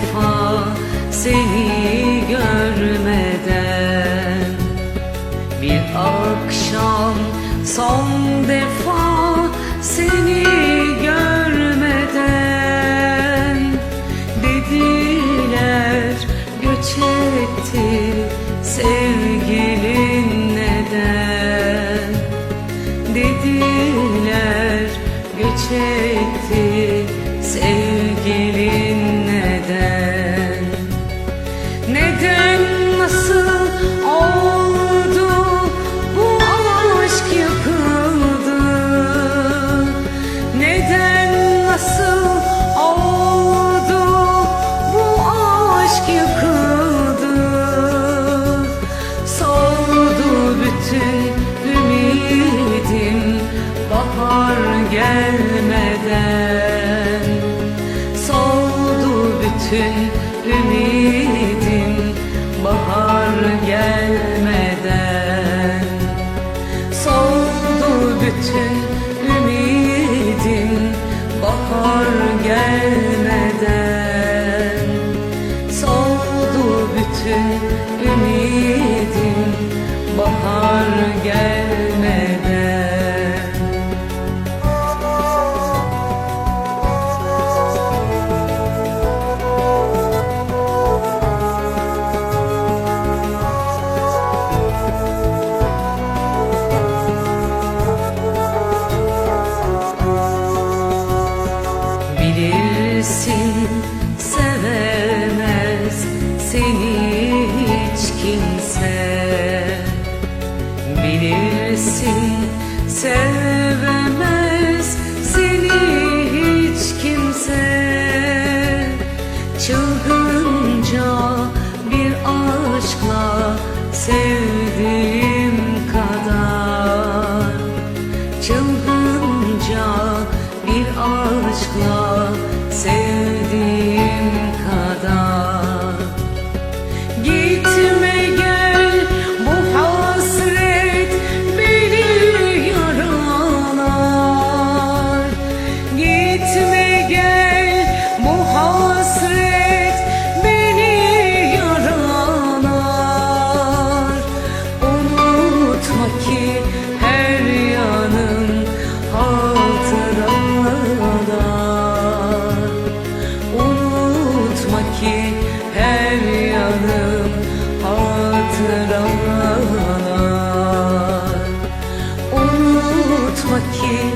defa seni görmeden. Bir akşam son defa seni görmeden. Dediler göç etti sevgilin neden? Dediler göç etti gelmeden Soldu bütün ümidim bahar gelmeden Soldu bütün ümidim bahar gelmeden Soldu bütün ümidim bahar gelmeden seni hiç kimse. Bilirsin sevemez seni hiç kimse. Çılgınca bir aşkla sevdiğim kadar. Çılgınca ki her yanım hatıralar. Unutma ki